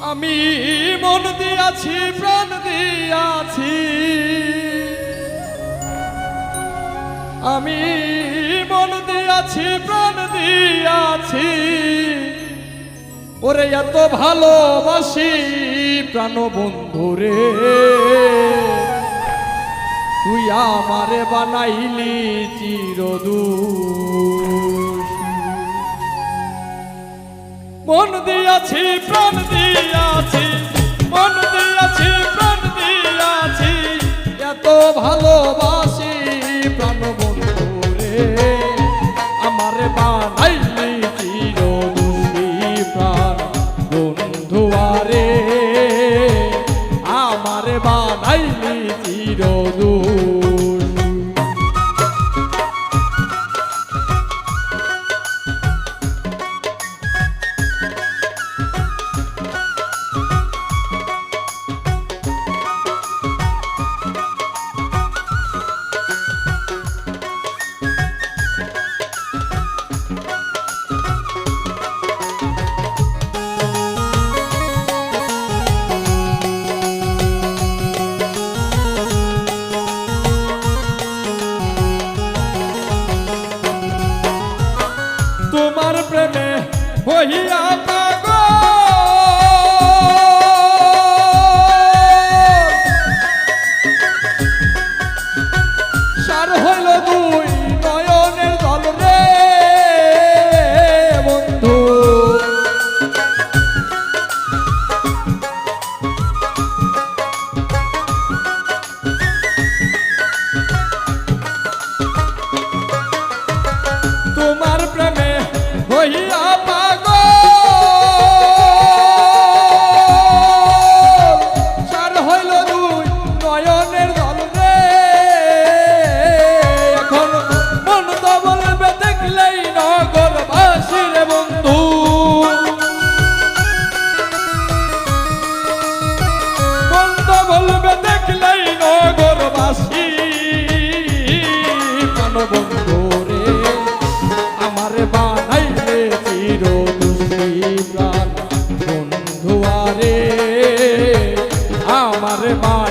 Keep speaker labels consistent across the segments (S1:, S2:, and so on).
S1: আমি মন দিয়াছি, প্রাণ দিয়াছি। আমি মন দিয়াছি, প্রাণ দিয়াছি। ওরে এত ভালোবাসি প্রাণ বন্ধুরে তুই আমারে বানাইলি চিরদূষী মন দিয়াছি প্রাণ দিয়াছি মন দিয়াছি প্রাণ দিয়াছি। এত ভালোবাসি Arrema.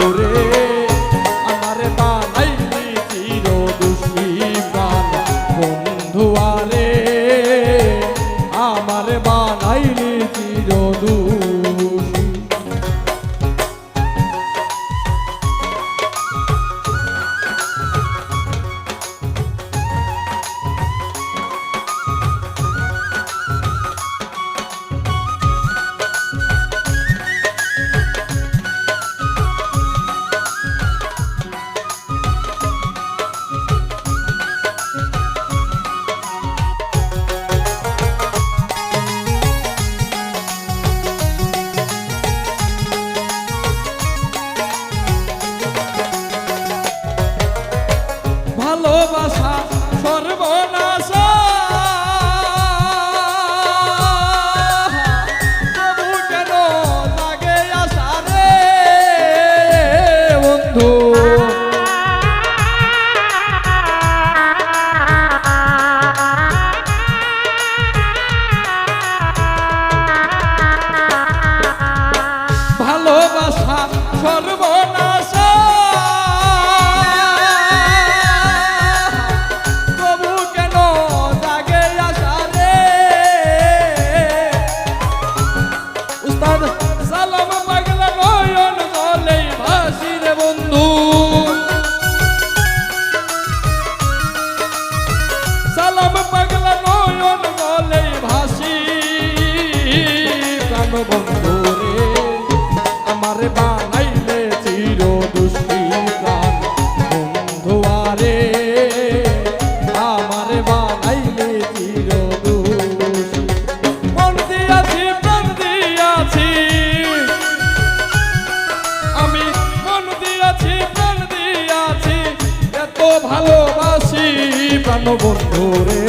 S1: adoré. প্রাণ আমার বানাইলে চির দুষ্টি প্রাণ বন্ধু আরে আমার বানাইলে চির দুষ্টি মন দিয়াছি, প্রাণ দিয়াছি, আমি মন দিয়াছি, প্রাণ দিয়াছি, এত ভালোবাসি প্রাণ বন্ধু রে